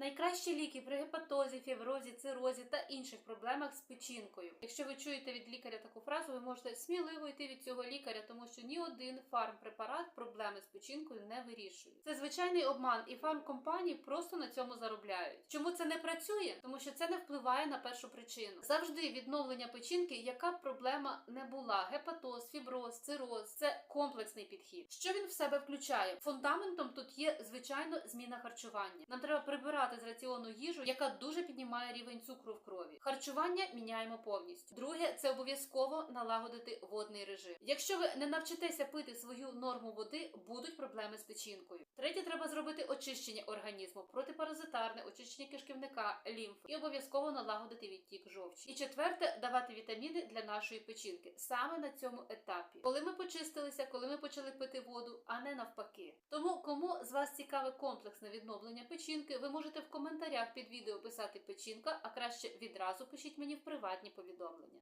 Найкращі ліки при гепатозі, фіброзі, цирозі та інших проблемах з печінкою. Якщо ви чуєте від лікаря таку фразу, ви можете сміливо йти від цього лікаря, тому що ні один фармпрепарат проблеми з печінкою не вирішує. Це звичайний обман, і фармкомпанії просто на цьому заробляють. Чому це не працює? Тому що це не впливає на першу причину. Завжди відновлення печінки, яка б проблема не була: гепатоз, фіброз, цироз це комплексний підхід. Що він в себе включає? Фундаментом тут є звичайно зміна харчування. Нам треба прибирати з раціону їжу, яка дуже піднімає рівень цукру в крові. Харчування міняємо повністю. Друге, це обов'язково налагодити водний режим. Якщо ви не навчитеся пити свою норму води, будуть проблеми з печінкою. Третє, треба зробити очищення організму, протипаразитарне, очищення кишківника, лімфи і обов'язково налагодити відтік жовчі. І четверте, давати вітаміни для нашої печінки саме на цьому етапі, коли ми почистилися, коли ми почали пити воду, а не навпаки. Тому кому з вас цікаве комплексне відновлення печінки, ви можете в коментарях під відео писати печінка, а краще відразу пишіть мені в приватні повідомлення.